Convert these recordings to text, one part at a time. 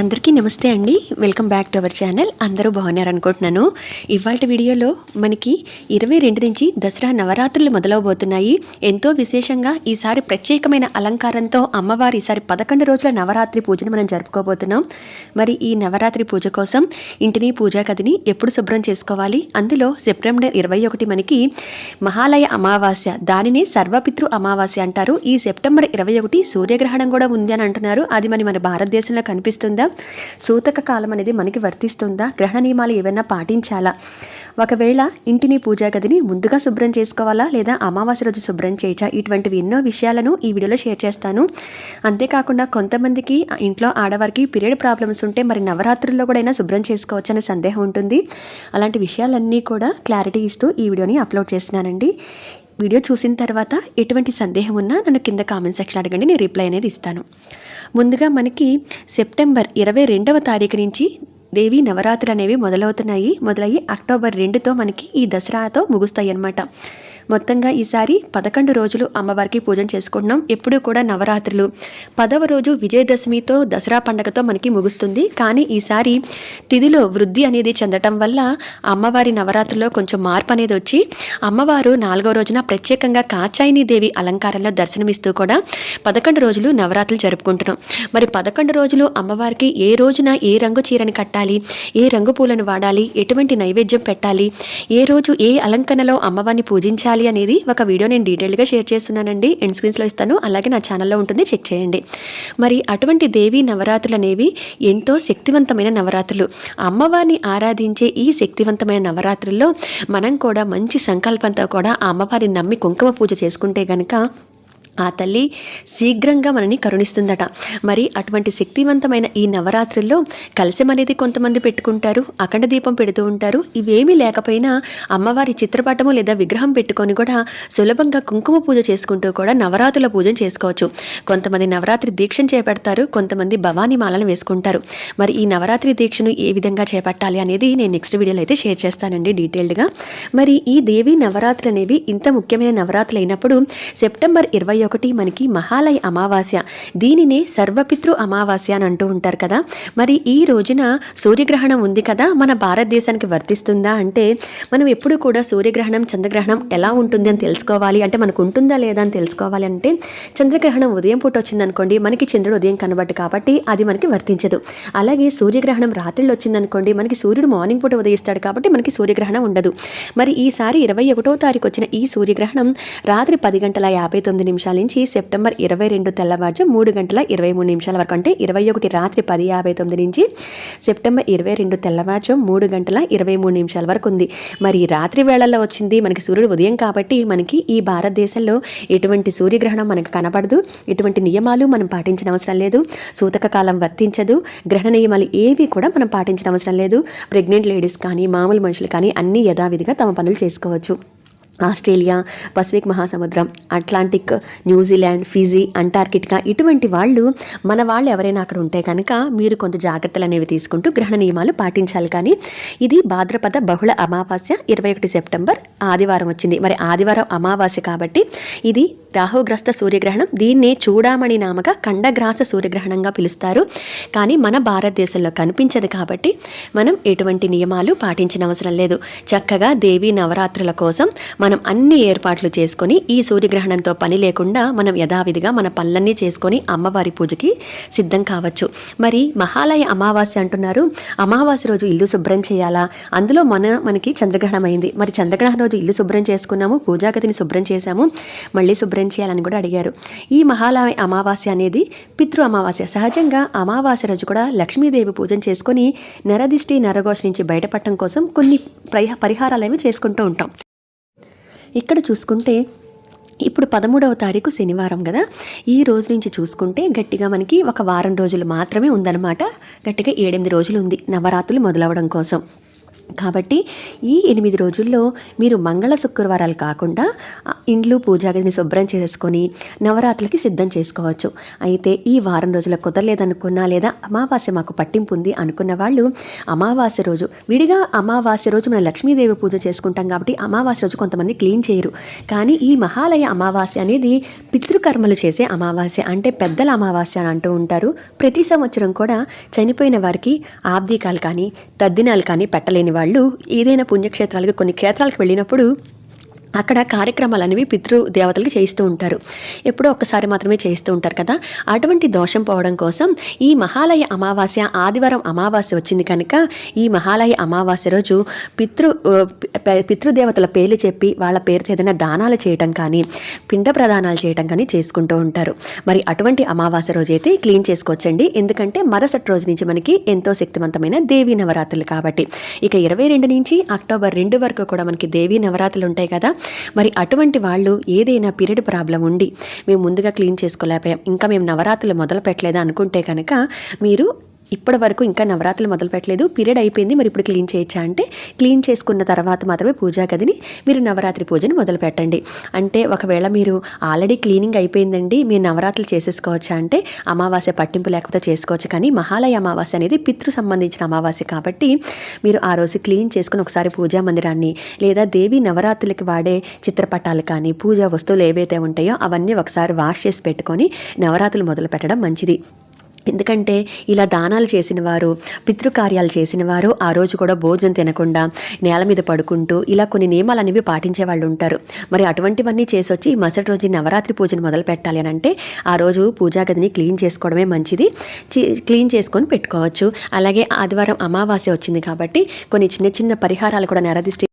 అందరికీ నమస్తే అండి. Welcome back to our channel. అందరూ బాగున్నారు అనుకుంటున్నాను. ఇవాళ వీడియోలో మనకి ఇరవై రెండు నుంచి దసరా నవరాత్రులు మొదలవబోతున్నాయి. ఎంతో విశేషంగా ఈసారి ప్రత్యేకమైన అలంకారంతో అమ్మవారి ఈసారి పదకొండు రోజుల నవరాత్రి పూజను మనం జరుపుకోబోతున్నాం. మరి ఈ నవరాత్రి పూజ కోసం ఇంటిని పూజా గదిని ఎప్పుడు శుభ్రం చేసుకోవాలి? అందులో సెప్టెంబర్ ఇరవై ఒకటి మనకి మహాలయ అమావాస్య దానినే సర్వపితృ అమావాస్య అంటారు. ఈ సెప్టెంబర్ ఇరవై ఒకటి సూర్యగ్రహణం కూడా ఉంది అని అంటున్నారు. అది మరి మన భారతదేశంలో కనిపిస్తుందా? సూతక కాలం అనేది మనకి వర్తిస్తుందా? గ్రహణ నియమాలు ఏమైనా పాటించాలా? ఒకవేళ ఇంటిని పూజా గదిని ముందుగా శుభ్రం చేసుకోవాలా? లేదా అమావాస్య రోజు శుభ్రం చేయచా? ఇటువంటివి ఎన్నో విషయాలను ఈ వీడియోలో షేర్ చేస్తాను. అంతేకాకుండా కొంతమందికి ఇంట్లో ఆడవారికి పీరియడ్ ప్రాబ్లమ్స్ ఉంటే మరి నవరాత్రుల్లో కూడా అయినా శుభ్రం చేసుకోవచ్చు అనే సందేహం ఉంటుంది. అలాంటి విషయాలన్నీ కూడా క్లారిటీ ఇస్తూ ఈ వీడియోని అప్లోడ్ చేస్తున్నానండి. వీడియో చూసిన తర్వాత ఎటువంటి సందేహం ఉన్నా నన్ను కింద కామెంట్ సెక్షన్ అడగండి. నేను రిప్లై అనేది ఇస్తాను. ముందుగా మనకి సెప్టెంబర్ ఇరవై రెండవ తారీఖు నుంచి దేవి నవరాత్రులు అనేవి మొదలవుతున్నాయి. మొదలయ్యి అక్టోబర్ రెండుతో మనకి ఈ దసరాతో ముగుస్తాయి అన్నమాట మొత్తంగా ఈసారి పదకొండు రోజులు అమ్మవారికి పూజన చేసుకుంటున్నాం. ఎప్పుడూ కూడా నవరాత్రులు. పదవ రోజు విజయదశమితో దసరా పండగతో మనకి ముగుస్తుంది. కానీ ఈసారి తిథిలో వృద్ధి అనేది చెందటం వల్ల అమ్మవారి నవరాత్రుల్లో కొంచెం మార్పు అనేది వచ్చి అమ్మవారు నాలుగో రోజున ప్రత్యేకంగా కాచాయిని దేవి అలంకారంలో దర్శనమిస్తూ కూడా పదకొండు రోజులు నవరాత్రులు జరుపుకుంటున్నాం. మరి పదకొండు రోజులు అమ్మవారికి ఏ రోజున ఏ రంగు చీరని కట్టాలి ఏ రంగు పూలను వాడాలి ఎటువంటి నైవేద్యం పెట్టాలి ఏ రోజు ఏ అలంకరణలో అమ్మవారిని పూజించాలి అనేది ఒక వీడియో నేను డీటెయిల్గా షేర్ చేస్తున్నానండి. ఎండ్ స్క్రీన్స్లో ఇస్తాను. అలాగే నా ఛానల్లో ఉంటుంది. చెక్ చేయండి. మరి అటువంటి దేవి నవరాత్రులు అనేవి ఎంతో శక్తివంతమైన నవరాత్రులు. అమ్మవారిని ఆరాధించే ఈ శక్తివంతమైన నవరాత్రుల్లో మనం కూడా మంచి సంకల్పంతో కూడా ఆ అమ్మవారిని నమ్మి కుంకుమ పూజ చేసుకుంటే గనక ఆ తల్లి శీఘ్రంగా మనని కరుణిస్తుందట. మరి అటువంటి శక్తివంతమైన ఈ నవరాత్రుల్లో కలశం అనేది కొంతమంది పెట్టుకుంటారు అఖండ దీపం పెడుతూ ఉంటారు. ఇవేమీ లేకపోయినా అమ్మవారి చిత్రపటము లేదా విగ్రహం పెట్టుకొని కూడా సులభంగా కుంకుమ పూజ చేసుకుంటూ కూడా నవరాత్రుల పూజను చేసుకోవచ్చు. కొంతమంది నవరాత్రి దీక్షను చేపడతారు కొంతమంది భవానీ మాలను వేసుకుంటారు. మరి ఈ నవరాత్రి దీక్షను ఏ విధంగా చేపట్టాలి అనేది నేను నెక్స్ట్ వీడియోలో అయితే షేర్ చేస్తానండి డీటెయిల్డ్గా మరి ఈ దేవి నవరాత్రులు అనేవి ఇంత ముఖ్యమైన నవరాత్రులు అయినప్పుడు సెప్టెంబర్ ఇరవై ఒకటి మనకి మహాలయ అమావాస్య. దీనినే సర్వపితృ అమావాస్య అని అంటూ ఉంటారు కదా. మరి ఈ రోజున సూర్యగ్రహణం ఉంది కదా మన భారతదేశానికి వర్తిస్తుందా? అంటే మనం ఎప్పుడు కూడా సూర్యగ్రహణం చంద్రగ్రహణం ఎలా ఉంటుంది అని తెలుసుకోవాలి. అంటే మనకు ఉంటుందా లేదా అని తెలుసుకోవాలి అంటే చంద్రగ్రహణం ఉదయం పూట వచ్చిందనుకోండి మనకి చంద్రుడు ఉదయం కనబడ్డు కాబట్టి అది మనకి వర్తించదు. అలాగే సూర్యగ్రహణం రాత్రిలో వచ్చిందనుకోండి మనకి సూర్యుడు మార్నింగ్ పూట ఉదయిస్తాడు కాబట్టి మనకి సూర్యగ్రహణం ఉండదు. మరి ఈసారి ఇరవై ఒకటో తారీఖు వచ్చిన ఈ సూర్యగ్రహణం రాత్రి పది గంటల యాభై తొమ్మిది నిమిషాలు నుంచి సెప్టెంబర్ ఇరవై రెండు తెల్లవారుజు మూడు గంటల ఇరవై మూడు నిమిషాల వరకు అంటే ఇరవై ఒకటి రాత్రి పది యాభై తొమ్మిది నుంచి సెప్టెంబర్ ఇరవై రెండు తెల్లవారుజు మూడు గంటల ఇరవై మూడు నిమిషాల వరకు ఉంది. మరి రాత్రి వేళల్లో వచ్చింది మనకి సూర్యుడు ఉదయం కాబట్టి మనకి ఈ భారతదేశంలో ఎటువంటి సూర్యగ్రహణం మనకు కనపడదు ఎటువంటి నియమాలు మనం పాటించిన అవసరం లేదు. సూతక కాలం వర్తించదు. గ్రహణ నియమాలు ఏవి కూడా మనం పాటించిన అవసరం లేదు. ప్రెగ్నెంట్ లేడీస్ కానీ మామూలు మనుషులు కానీ అన్ని యథావిధిగా తమ పనులు చేసుకోవచ్చు. ఆస్ట్రేలియా పసిఫిక్ మహాసముద్రం Atlantic New Zealand Fiji Antarctica ఇటువంటి వాళ్ళు మన వాళ్ళు ఎవరైనా అక్కడ ఉంటే కనుక మీరు కొంత జాగ్రత్తలు అనేవి తీసుకుంటూ గ్రహణ నియమాలు పాటించాలి. కానీ ఇది భాద్రపద బహుళ అమావాస్య ఇరవై ఒకటి సెప్టెంబర్ ఆదివారం వచ్చింది. మరి ఆదివారం అమావాస్య కాబట్టి ఇది రాహుగ్రస్త సూర్యగ్రహణం దీన్నే చూడామణి నామక ఖండగ్రాస సూర్యగ్రహణంగా పిలుస్తారు. కానీ మన భారతదేశంలో కనిపించదు కాబట్టి మనం ఎటువంటి నియమాలు పాటించిన అవసరం లేదు. చక్కగా దేవీ నవరాత్రుల కోసం మనం అన్ని ఏర్పాట్లు చేసుకొని ఈ సూర్యగ్రహణంతో పని లేకుండా మనం యథావిధిగా మన పనులన్నీ చేసుకొని అమ్మవారి పూజకి సిద్ధం కావచ్చు. మరి మహాలయ అమావాస్య అంటున్నారు. అమావాస్య రోజు ఇల్లు శుభ్రం చేయాలా? అందులో మన మనకి చంద్రగ్రహణం అయింది మరి చంద్రగ్రహణం రోజు ఇల్లు శుభ్రం చేసుకున్నాము పూజాగతిని శుభ్రం చేశాము మళ్ళీ శుభ్రం చేయాలని కూడా అడిగారు. ఈ మహాలయ అమావాస్య అనేది పితృ అమావాస్య. సహజంగా అమావాస్య రోజు కూడా లక్ష్మీదేవి పూజన చేసుకొని నరదిష్టి నరఘోష నుంచి బయటపడటం కోసం కొన్ని పరిహారాలు చేసుకుంటూ ఉంటాం. ఇక్కడ చూసుకుంటే ఇప్పుడు పదమూడవ తారీఖు శనివారం కదా. ఈ రోజు నుంచి చూసుకుంటే గట్టిగా మనకి ఒక వారం రోజులు మాత్రమే ఉందన్నమాట. గట్టిగా ఏడెనిమిది రోజులు ఉంది నవరాత్రులు మొదలవడం కోసం. కాబట్టి ఈ ఎనిమిది రోజుల్లో మీరు మంగళ శుక్రవారాలు కాకుండా ఇండ్లు పూజాగదిని శుభ్రం చేసుకొని నవరాత్రులకి సిద్ధం చేసుకోవచ్చు. అయితే ఈ వారం రోజుల కుదరలేదనుకున్నా లేదా అమావాస్య మాకు పట్టింపు ఉంది అనుకున్న వాళ్ళు అమావాస్య రోజు విడిగా అమావాస్య రోజు మనం లక్ష్మీదేవి పూజ చేసుకుంటాం కాబట్టి అమావాస్య రోజు కొంతమంది క్లీన్ చేయరు. కానీ ఈ మహాలయ అమావాస్య అనేది పితృకర్మలు చేసే అమావాస్య అంటే పెద్దల అమావాస్య అని అంటూ ఉంటారు. ప్రతి సంవత్సరం కూడా చనిపోయిన వారికి ఆబ్దికాలు కానీ తద్దినాలు కానీ పెట్టలేని వాళ్ళు ఏదైనా పుణ్యక్షేత్రాలకు కొన్ని క్షేత్రాలకు వెళ్ళినప్పుడు అక్కడ కార్యక్రమాలు అనేవి పితృదేవతలకు చేయిస్తూ ఉంటారు. ఎప్పుడో ఒక్కసారి మాత్రమే చేయిస్తూ ఉంటారు కదా. అటువంటి దోషం పోవడం కోసం ఈ మహాలయ అమావాస్య ఆదివారం అమావాస్య వచ్చింది కనుక ఈ మహాలయ అమావాస్య రోజు పితృ పితృదేవతల పేర్లు చెప్పి వాళ్ళ పేరుతో ఏదైనా దానాలు చేయటం కానీ పిండ ప్రదానాలు చేయటం కానీ చేసుకుంటూ ఉంటారు. మరి అటువంటి అమావాస్య రోజు అయితే క్లీన్ చేసుకోవచ్చండి. ఎందుకంటే మరుసటి రోజు నుంచి మనకి ఎంతో శక్తివంతమైన దేవీ నవరాత్రులు కాబట్టి. ఇక ఇరవై రెండు నుంచి అక్టోబర్ రెండు వరకు కూడా మనకి దేవీ నవరాత్రులు ఉంటాయి కదా. మరి అటువంటి వాళ్ళు ఏదైనా పీరియడ్ ప్రాబ్లం ఉండి మేము ముందుగా క్లీన్ చేసుకోలేకపోయాం ఇంకా మేము నవరాత్రులు మొదలు పెట్టలేదా అనుకుంటే కనుక మీరు ఇప్పటి వరకు ఇంకా నవరాత్రులు మొదలు పెట్టలేదు పీరియడ్ అయిపోయింది. మరి ఇప్పుడు క్లీన్ చేయొచ్చా అంటే క్లీన్ చేసుకున్న తర్వాత మాత్రమే పూజా గదిని మీరు నవరాత్రి పూజని మొదలు పెట్టండి అంటే ఒకవేళ మీరు ఆల్రెడీ క్లీనింగ్ అయిపోయిందండి మీరు నవరాత్రులు చేసేసుకోవచ్చా అంటే అమావాస్య పట్టింపు లేకపోతే చేసుకోవచ్చు. కానీ మహాలయ అమావాస్య అనేది పితృ సంబంధించిన అమావాస్య కాబట్టి మీరు ఆ రోజు క్లీన్ చేసుకుని ఒకసారి పూజా మందిరాన్ని లేదా దేవి నవరాత్రులకి వాడే చిత్రపటాలు కానీ పూజా వస్తువులు ఏవైతే ఉంటాయో అవన్నీ ఒకసారి వాష్ చేసి పెట్టుకొని నవరాత్రులు మొదలు పెట్టడం మంచిది. ఎందుకంటే ఇలా దానాలు చేసిన వారు పితృకార్యాలు చేసిన వారు ఆ రోజు కూడా భోజనం తినకుండా నేల మీద పడుకుంటూ ఇలా కొన్ని నియమాలు అనేవి పాటించే వాళ్ళు ఉంటారు. మరి అటువంటివన్నీ చేసి వచ్చి మరుసటి రోజు నవరాత్రి పూజను మొదలు పెట్టాలి అని అంటే ఆ రోజు పూజా గదిని క్లీన్ చేసుకోవడమే మంచిది. క్లీన్ చేసుకొని పెట్టుకోవచ్చు. అలాగే ఆదివారం అమావాస్య వచ్చింది కాబట్టి కొన్ని చిన్న చిన్న పరిహారాలు కూడా నెరదిష్టి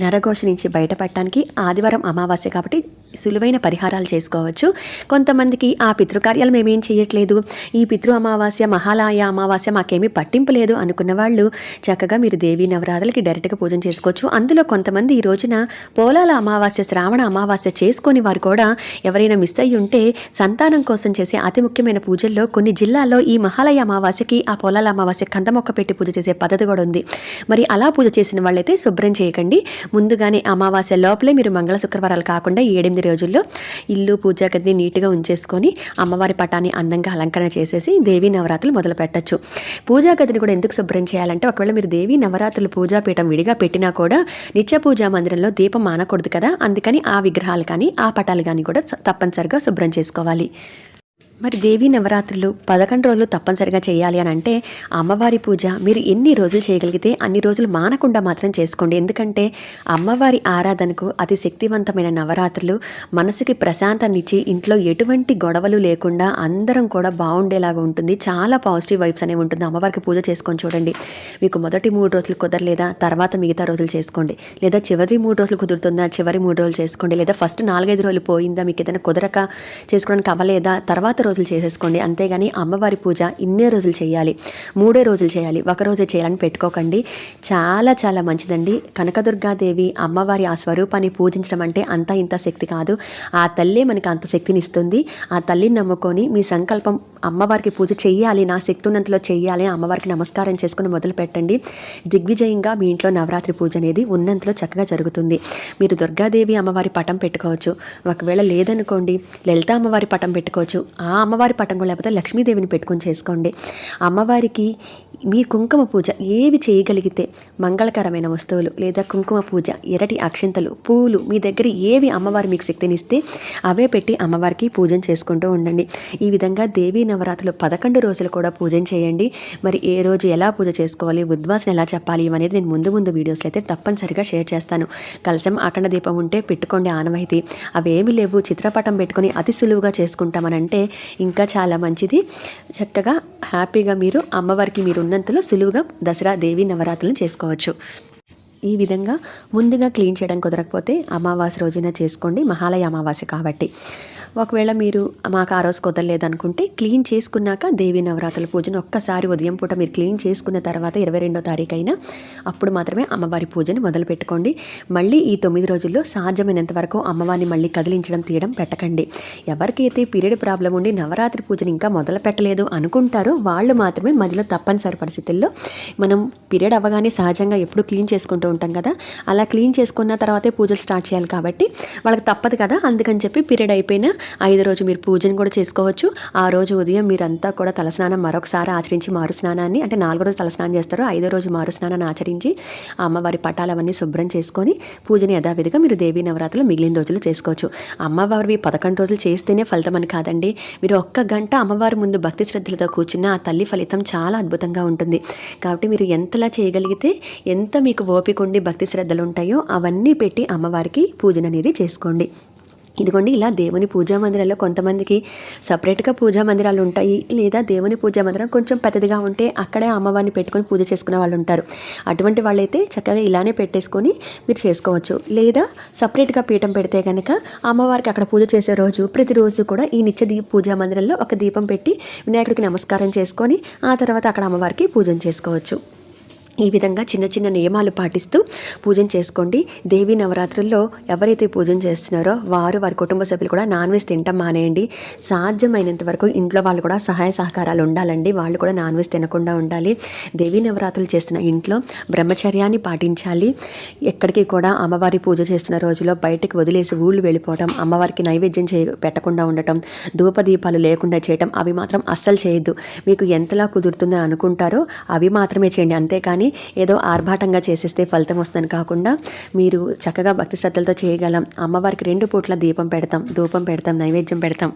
నరఘోష నుంచి బయటపడటానికి ఆదివారం అమావాస్య కాబట్టి సులువైన పరిహారాలు చేసుకోవచ్చు. కొంతమందికి ఆ పితృకార్యాలు మేమేం చేయట్లేదు ఈ పితృ అమావాస్య మహాలయ అమావాస్య మాకేమీ పట్టింపు లేదు అనుకున్న వాళ్ళు చక్కగా మీరు దేవి నవరాత్రులకి డైరెక్ట్గా పూజ చేసుకోవచ్చు. అందులో కొంతమంది ఈ రోజున పోలాల అమావాస్య శ్రావణ అమావాస్య చేసుకొని వారు కూడా ఎవరైనా మిస్ అయ్యి ఉంటే సంతానం కోసం చేసే అతి ముఖ్యమైన పూజల్లో కొన్ని జిల్లాల్లో ఈ మహాలయ అమావాస్యకి ఆ పొలాల అమావాస్య కందమొక్క పెట్టి పూజ చేసే పద్ధతి కూడా ఉంది. మరి అలా పూజ చేసిన వాళ్ళైతే శుభ్రం చేయకండి. ముందుగానే అమావాస్య లోపలే మీరు మంగళ శుక్రవారాలు కాకుండా ఏడెనిమిది రోజుల్లో ఇల్లు పూజా గదిని నీట్గా ఉంచేసుకొని అమ్మవారి పటాన్ని అందంగా అలంకరణ చేసేసి దేవీ నవరాత్రులు మొదలు పెట్టచ్చు. పూజా గదిని కూడా ఎందుకు శుభ్రం చేయాలంటే ఒకవేళ మీరు దేవీ నవరాత్రులు పూజా పీఠం విడిగా పెట్టినా కూడా నిత్య పూజా మందిరంలో దీపం మానకూడదు కదా? అందుకని ఆ విగ్రహాలు కానీ ఆ పటాలు కానీ కూడా తప్పనిసరిగా శుభ్రం చేసుకోవాలి. మరి దేవీ నవరాత్రులు పదకొండు రోజులు తప్పనిసరిగా చేయాలి అని అంటే అమ్మవారి పూజ మీరు ఎన్ని రోజులు చేయగలిగితే అన్ని రోజులు మానకుండా మాత్రం చేసుకోండి. ఎందుకంటే అమ్మవారి ఆరాధనకు అతి శక్తివంతమైన నవరాత్రులు మనసుకి ప్రశాంతాన్నిచ్చి ఇంట్లో ఎటువంటి గొడవలు లేకుండా అందరం కూడా బాగుండేలాగా ఉంటుంది. చాలా పాజిటివ్ వైబ్స్ అనేవి ఉంటుంది. అమ్మవారికి పూజ చేసుకొని చూడండి. మీకు మొదటి మూడు రోజులు కుదరలేదా? తర్వాత మిగతా రోజులు చేసుకోండి. లేదా చివరి మూడు రోజులు కుదురుతుందా? చివరి మూడు రోజులు చేసుకోండి. లేదా ఫస్ట్ నాలుగైదు రోజులు పోయిందా? మీకు ఏదైనా కుదరక చేసుకోవడానికి అవ్వలేదా? తర్వాత రోజులు చేసేసుకోండి. అంతేగాని అమ్మవారి పూజ ఇన్నే రోజులు చేయాలి. మూడే రోజులు చేయాలి. ఒక రోజే చేయాలని పెట్టుకోకండి. చాలా చాలా మంచిదండి. కనకదుర్గాదేవి అమ్మవారి ఆ స్వరూపాన్ని పూజించడం అంటే అంత ఇంత శక్తి కాదు. ఆ తల్లే మనకి అంత శక్తిని ఇస్తుంది. ఆ తల్లిని నమ్ముకొని మీ సంకల్పం అమ్మవారికి పూజ చేయాలి నా శక్తి ఉన్నంతలో చేయాలి అని అమ్మవారికి నమస్కారం చేసుకుని మొదలు పెట్టండి. దిగ్విజయంగా మీ ఇంట్లో నవరాత్రి పూజ అనేది ఉన్నంతలో చక్కగా జరుగుతుంది. మీరు దుర్గాదేవి అమ్మవారి పటం పెట్టుకోవచ్చు. ఒకవేళ లేదనుకోండి లలిత అమ్మవారి పటం పెట్టుకోవచ్చు. ఆ అమ్మవారి పటం కూడా లేకపోతే లక్ష్మీదేవిని పెట్టుకొని చేసుకోండి. అమ్మవారికి మీ కుంకుమ పూజ ఏవి చేయగలిగితే మంగళకరమైన వస్తువులు లేదా కుంకుమ పూజ ఎరటి అక్షింతలు పూలు మీ దగ్గర ఏవి అమ్మవారి మీకు శక్తినిస్తే అవే పెట్టి అమ్మవారికి పూజన చేసుకుంటూ ఉండండి. ఈ విధంగా దేవీ నవరాత్రులు పదకొండు రోజులు కూడా పూజన చేయండి. మరి ఏ రోజు ఎలా పూజ చేసుకోవాలి ఉద్వాసన ఎలా చెప్పాలి ఇవనేది నేను ముందు ముందు వీడియోస్లో అయితే తప్పనిసరిగా షేర్ చేస్తాను. కలశం అఖండ దీపం ఉంటే పెట్టుకోండి ఆనవాయితీ. అవేమి లేవు. చిత్రపటం పెట్టుకొని అతి సులువుగా చేసుకుంటామనంటే ఇంకా చాలా మంచిది. చక్కగా హ్యాపీగా మీరు అమ్మవారికి మీరు ఉన్నంతలో సులువుగా దసరా దేవి నవరాత్రులను చేసుకోవచ్చు. ఈ విధంగా ముందుగా క్లీన్ చేయడం కుదరకపోతే అమావాస్య రోజున చేసుకోండి. మహాలయ అమావాస్య కాబట్టి. ఒకవేళ మీరు మాకు ఆ రోజు కుదరలేదనుకుంటే క్లీన్ చేసుకున్నాక దేవి నవరాత్రుల పూజను ఒక్కసారి ఉదయం పూట మీరు క్లీన్ చేసుకున్న తర్వాత ఇరవై రెండో తారీఖు అయినా అప్పుడు మాత్రమే అమ్మవారి పూజని మొదలు పెట్టుకోండి. మళ్ళీ ఈ తొమ్మిది రోజుల్లో సాధ్యమైనంత వరకు అమ్మవారిని మళ్ళీ కదిలించడం తీయడం పెట్టకండి. ఎవరికైతే పీరియడ్ ప్రాబ్లం ఉండి నవరాత్రి పూజను ఇంకా మొదలు పెట్టలేదు అనుకుంటారో వాళ్ళు మాత్రమే మధ్యలో తప్పనిసరి పరిస్థితుల్లో మనం పీరియడ్ అవ్వగానే సహజంగా ఎప్పుడు క్లీన్ చేసుకుంటూ ఉంటాం కదా. అలా క్లీన్ చేసుకున్న తర్వాతే పూజలు స్టార్ట్ చేయాలి కాబట్టి వాళ్ళకి తప్పదు కదా. అందుకని చెప్పి పీరియడ్ అయిపోయిన ఐదు రోజు మీరు పూజను కూడా చేసుకోవచ్చు. ఆ రోజు ఉదయం మీరంతా కూడా తలస్నానం మరొకసారి ఆచరించి మారు స్నానాన్ని అంటే నాలుగో రోజు తలస్నానం చేస్తారు. ఐదో రోజు మారు స్నానాన్ని ఆచరించి అమ్మవారి పటాలు అవన్నీ శుభ్రం చేసుకొని పూజని యథావిధిగా మీరు దేవీ నవరాత్రులు మిగిలిన రోజులు చేసుకోవచ్చు. అమ్మవారి పదకొండు రోజులు చేస్తేనే ఫలితం అని కాదండి. మీరు ఒక్క గంట అమ్మవారి ముందు భక్తి శ్రద్ధలతో కూర్చున్న ఆ తల్లి ఫలితం చాలా అద్భుతంగా ఉంటుంది. కాబట్టి మీరు ఎంతలా చేయగలిగితే ఎంత మీకు ఓపిక ఉండి భక్తి శ్రద్ధలు ఉంటాయో అవన్నీ పెట్టి అమ్మవారికి పూజన అనేది చేసుకోండి. ఇదిగోండి ఇలా దేవుని పూజా మందిరాల్లో కొంతమందికి సపరేట్గా పూజా మందిరాలు ఉంటాయి లేదా దేవుని పూజా మందిరం కొంచెం పెద్దదిగా ఉంటే అక్కడే అమ్మవారిని పెట్టుకొని పూజ చేసుకునే వాళ్ళు ఉంటారు. అటువంటి వాళ్ళైతే చక్కగా ఇలానే పెట్టేసుకొని మీరు చేసుకోవచ్చు. లేదా సపరేట్గా పీఠం పెడితే కనుక అమ్మవారికి అక్కడ పూజ చేసే రోజు ప్రతిరోజు కూడా ఈ నిత్య దీప పూజా మందిరంలో ఒక దీపం పెట్టి వినాయకుడికి నమస్కారం చేసుకొని ఆ తర్వాత అక్కడ అమ్మవారికి పూజను చేసుకోవచ్చు. ఈ విధంగా చిన్న చిన్న నియమాలు పాటిస్తూ పూజను చేసుకోండి. దేవి నవరాత్రుల్లో ఎవరైతే పూజను చేస్తున్నారో వారు వారి కుటుంబ సభ్యులు కూడా నాన్ వెజ్ తింటాం మానేయండి. సాధ్యమైనంత వరకు ఇంట్లో వాళ్ళు కూడా సహాయ సహకారాలు ఉండాలండి. వాళ్ళు కూడా నాన్ వెజ్ తినకుండా ఉండాలి. దేవి నవరాత్రులు చేస్తున్న ఇంట్లో బ్రహ్మచర్యాన్ని పాటించాలి. ఎక్కడికి కూడా అమ్మవారి పూజ చేస్తున్న రోజులో బయటకు వదిలేసి ఊళ్ళు వెళ్ళిపోవటం అమ్మవారికి నైవేద్యం చేయ పెట్టకుండా ఉండటం ధూపదీపాలు లేకుండా చేయటం అవి మాత్రం అస్సలు చేయొద్దు. మీకు ఎంతలా కుదురుతుందని అనుకుంటారో అవి మాత్రమే చేయండి. అంతేకాని ఏదో ఆర్భాటంగా చేసేస్తే ఫలితం వస్తుందని కాకుండా మీరు చక్కగా భక్తి శ్రద్ధలతో చేయగలం. అమ్మవారికి రెండు పూట్ల దీపం పెడతాం. ధూపం పెడతాం. నైవేద్యం పెడతాం.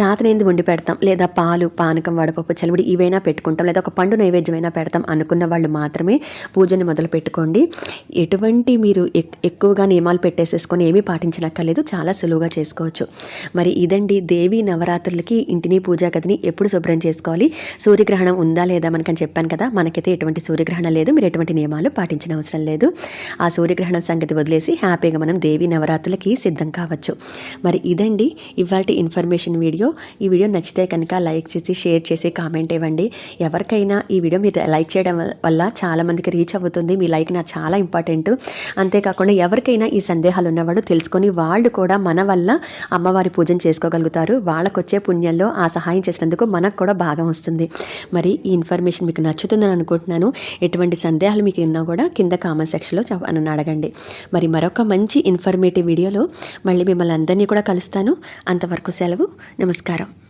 చాతనేంది వండి పెడతాం. లేదా పాలు పానకం వడపప్పు చలివిడి ఇవైనా పెట్టుకుంటాం. లేదా ఒక పండు నైవేద్యమైనా పెడతాం అనుకున్న వాళ్ళు మాత్రమే పూజని మొదలు పెట్టుకోండి. ఎటువంటి మీరు ఎక్- ఎక్కువగా నియమాలు పెట్టేసేసుకొని ఏమీ పాటించనక్కర్లేదు. చాలా సులువుగా చేసుకోవచ్చు. మరి ఇదండి దేవి నవరాత్రులకి ఇంటిని పూజా గదిని ఎప్పుడు శుభ్రం చేసుకోవాలి? సూర్యగ్రహణం ఉందా లేదా మనకని చెప్పాను కదా? మనకైతే ఎటువంటి సూర్యగ్రహణం లేదు. మీరు ఎటువంటి నియమాలు పాటించిన అవసరం లేదు. ఆ సూర్యగ్రహణం సంగతి వదిలేసి హ్యాపీగా మనం దేవి నవరాత్రులకి సిద్ధం కావచ్చు. మరి ఇదండి ఇవాళ ఇన్ఫర్మేషన్ వీడియో. ఈ వీడియో నచ్చితే కనుక లైక్ చేసి షేర్ చేసి కామెంట్ ఇవ్వండి. ఎవరికైనా ఈ వీడియో మీరు లైక్ చేయడం వల్ల చాలామందికి రీచ్ అవుతుంది. మీ లైక్ నాకు చాలా ఇంపార్టెంట్. అంతేకాకుండా ఎవరికైనా ఈ సందేహాలు ఉన్నవాడు తెలుసుకొని వాళ్ళు కూడా మన వల్ల అమ్మవారి పూజను చేసుకోగలుగుతారు. వాళ్ళకు వచ్చే పుణ్యంలో ఆ సహాయం చేసినందుకు మనకు కూడా భాగం వస్తుంది. మరి ఈ ఇన్ఫర్మేషన్ మీకు నచ్చుతుందని అనుకుంటున్నాను. ఎటువంటి సందేహాలు మీకు ఉన్నా కూడా కింద కామెంట్ సెక్షన్లో చెప్ప- నన్ను అడగండి. మరి మరొక మంచి ఇన్ఫర్మేటివ్ వీడియోలో మళ్ళీ మిమ్మల్ని అందరినీ కూడా కలుస్తాను. అంతవరకు సెలవు. నమస్కారం.